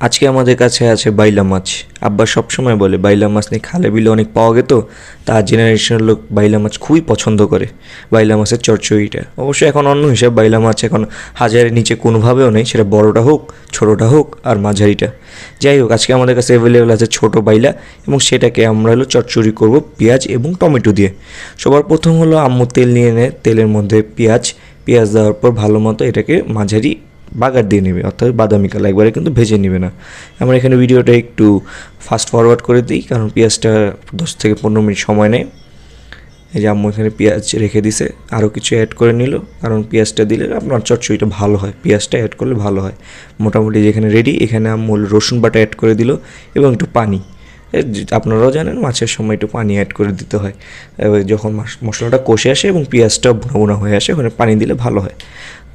আজকে আমাদের কাছে আছে বাইলা মাছ। আব্বা সবসময় বলে, বাইলা মাছ নিয়ে খালে বিলে অনেক পাওয়া গেত তার জেনারেশনের লোক বাইলা মাছ খুবই পছন্দ করে, বাইলা মাছের চচ্চড়িটা। অবশ্যই এখন অন্য হিসাব, বাইলা মাছ এখন হাজারের নিচে কোনোভাবেও নেই, সেটা বড়টা হোক, ছোটোটা হোক, আর মাঝারিটা। যাই হোক, আজকে আমাদের কাছে অ্যাভেলেবেল আছে ছোটো বাইলা, এবং সেটাকে আমরা হলো চচ্চড়ি করব পেঁয়াজ এবং টমেটো দিয়ে। সবার প্রথম হলো আম্মু তেল নিয়ে নেয় তেলের মধ্যে পেঁয়াজ পেঁয়াজ দেওয়ার পর ভালো মতো এটাকে মাঝারি বাগার দিয়ে নেবে, অর্থাৎ বাদামি কালার, একবারে কিন্তু ভেজে নেবে না। আমরা এখানে ভিডিওটা একটু ফাস্ট ফরওয়ার্ড করে দিই, কারণ পেঁয়াজটা দশ থেকে পনেরো মিনিট সময় নেয়। এই যে আম্মু এখানে পেঁয়াজ রেখে দিছে, আরও কিছু অ্যাড করে নিল, কারণ পেঁয়াজটা দিলে আপনার চচ্চড়িটা ভালো হয়, পেঁয়াজটা অ্যাড করলে ভালো হয়। মোটামুটি যেখানে রেডি এখানে আম্মু রসুন বাটা অ্যাড করে দিল, এবং একটু পানি। আপনারাও জানেন মাছের সময় একটু পানি অ্যাড করে দিতে হয়। যখন মশলাটা কষে আসে এবং পেঁয়াজটা ভুনা ভুনা হয়ে আসে, ওখানে পানি দিলে ভালো হয়।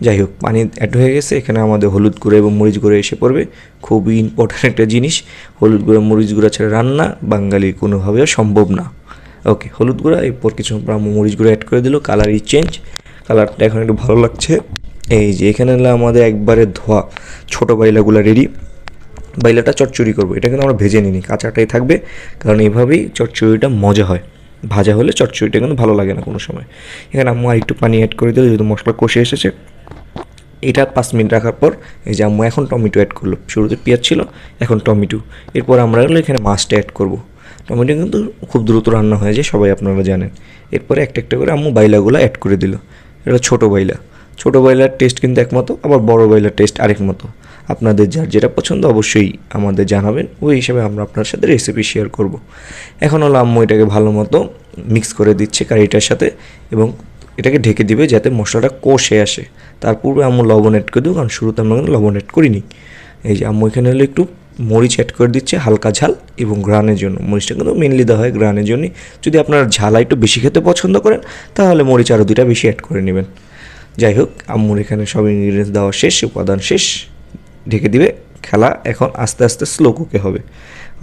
যাই হোক, পানি অ্যাড হয়ে গেছে, এখানে আমাদের হলুদ গুঁড়ো এবং মরিচ গুঁড়ো এসে পড়বে। খুবই ইম্পর্ট্যান্ট একটা জিনিস, হলুদ গুঁড়ো, মরিচ গুঁড়ো ছাড়া রান্না বাঙালির কোনোভাবেও সম্ভব না। ওকে হলুদ গুঁড়া, এরপর কিছু মরিচ গুঁড়ো অ্যাড করে দিল কালার ই চেঞ্জ কালারটা এখন একটু ভালো লাগছে। এই যে, এখানে আমাদের একবারে ধোয়া, ছোটো বাইলাগুলো রেডি বাইলাটা চচ্চড়ি করব। এটা কিন্তু আমরা ভেজে নিই কাঁচাটাই থাকবে, কারণ এইভাবেই চচ্চড়িটা মজা হয়। ভাজা হলে চচ্চড়িটা কিন্তু ভালো লাগে না কোনো সময়। এখানে আম্মু আর একটু পানি অ্যাড করে দিল, যেহেতু মশলা কষে এসেছে। এটা পাঁচ মিনিট রাখার পর, এই যে আম্মু এখন টমেটো অ্যাড করল। শুরুতে পেঁয়াজ ছিল, এখন টমেটো। এরপর আমরা হলো এখানে মাছটা অ্যাড করব। টমেটো কিন্তু খুব দ্রুত রান্না হয়ে যায়, সবাই আপনারা জানেন। এরপরে একটা একটা করে আম্মু বাইলাগুলো অ্যাড করে দিল। এটা ছোটো বাইলা। ছোটো বাইলার টেস্ট কিন্তু একমতো আবার বড় বাইলার টেস্ট আরেক মতো আপনাদের যার যেটা পছন্দ অবশ্যই আমাদের জানাবেন, ওই হিসাবে আমরা আপনার সাথে রেসিপি শেয়ার করব। এখন হলো আম্মু এটাকে ভালো মতো মিক্স করে দিচ্ছে কারিটার সাথে এবং এটাকে ঢেকে দিবে যাতে মশলাটা কষে আসে। তার পূর্বে আম্মু লবণ অ্যাড করে দেবো কারণ শুরুতে আমরা কিন্তু লবণ অ্যাড করিনি। এই যে আম্মু এখানে হলো একটু মরিচ অ্যাড করে দিচ্ছে, হালকা ঝাল এবং গ্রানের জন্য। মরিচটা কিন্তু মেনলি দেওয়া হয় গ্রানের জন্যই। যদি আপনারা ঝাল একটু বেশি খেতে পছন্দ করেন, তাহলে মরিচ আরও দুটা বেশি অ্যাড করে নেবেন। যাই হোক, আম্মুর এখানে সব ইনগ্রিডিয়েন্টস দেওয়া শেষ, উপাদান শেষ। ঢেকে দিবে, খেলা এখন আস্তে আস্তে স্লো কুকে হবে।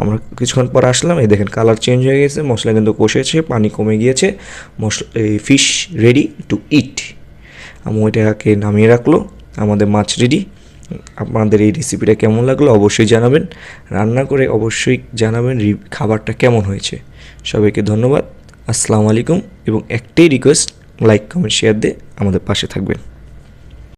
আমরা কিছুক্ষণ পর আসলাম, এই দেখেন কালার চেঞ্জ হয়ে গেছে, মশলা কিন্তু কষেছে, পানি কমে গিয়েছে, মশলা, এই ফিশ রেডি টু ইট আমি ওইটাকে নামিয়ে রাখল, আমাদের মাছ রেডি আপনাদের এই রেসিপিটা কেমন লাগল অবশ্যই জানাবেন। রান্না করে অবশ্যই জানাবেন খাবারটা কেমন হয়েছে। সবাইকে ধন্যবাদ, আসসালামু আলাইকুম এবং একটাই রিকোয়েস্ট লাইক কমেন্ট শেয়ার দিয়ে আমাদের পাশে থাকবেন।